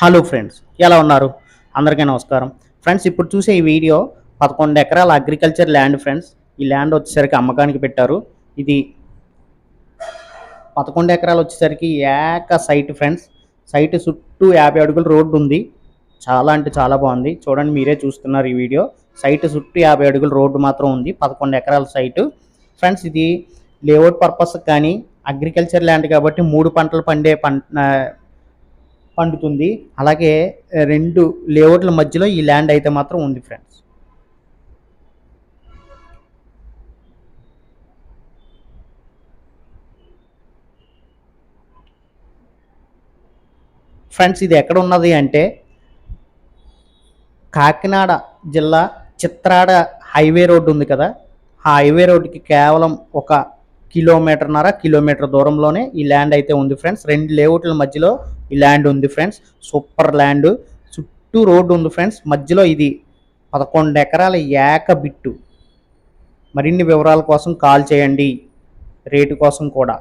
Hello friends ఎలా ఉన్నారు? అందరికీ నమస్కారం. ఫ్రెండ్స్ ఇప్పుడు చూసే ఈ వీడియో పదకొండు ఎకరాల అగ్రికల్చర్ ల్యాండ్ ఫ్రెండ్స్. ఈ ల్యాండ్ వచ్చేసరికి అమ్మకానికి పెట్టారు. ఇది పదకొండు ఎకరాలు వచ్చేసరికి ఏక సైట్ ఫ్రెండ్స్. సైట్ చుట్టూ యాభై అడుగుల రోడ్డు ఉంది. చాలా అంటే చాలా బాగుంది. చూడండి మీరే చూస్తున్నారు ఈ వీడియో. సైట్ చుట్టూ యాభై అడుగుల రోడ్డు మాత్రం ఉంది. పదకొండు ఎకరాల సైటు. ఫ్రెండ్స్ ఇది లేఅవుట్ పర్పస్ కానీ అగ్రికల్చర్ ల్యాండ్ కాబట్టి మూడు పంటలు పండే పంట పండుతుంది. అలాగే రెండు లేఅవుట్ల మధ్యలో ఈ ల్యాండ్ అయితే మాత్రం ఉంది ఫ్రెండ్స్. ఫ్రెండ్స్ ఇది ఎక్కడ ఉన్నది అంటే కాకినాడ జిల్లా చిత్రాడ హైవే రోడ్డు ఉంది కదా. ఆ హైవే రోడ్డుకి కేవలం ఒక కిలోమీటర్న్నర కిలోమీటర్ దూరంలోనే ఈ ల్యాండ్ అయితే ఉంది ఫ్రెండ్స్. రెండు లేఅవుట్ల మధ్యలో ఈ ల్యాండ్ ఉంది ఫ్రెండ్స్. Super land. చుట్టూ రోడ్డు ఉంది ఫ్రెండ్స్. మధ్యలో ఇది పదకొండు ఎకరాల ఏక బిట్టు. మరిన్ని వివరాల కోసం కాల్ చేయండి. రేటు కోసం కూడా.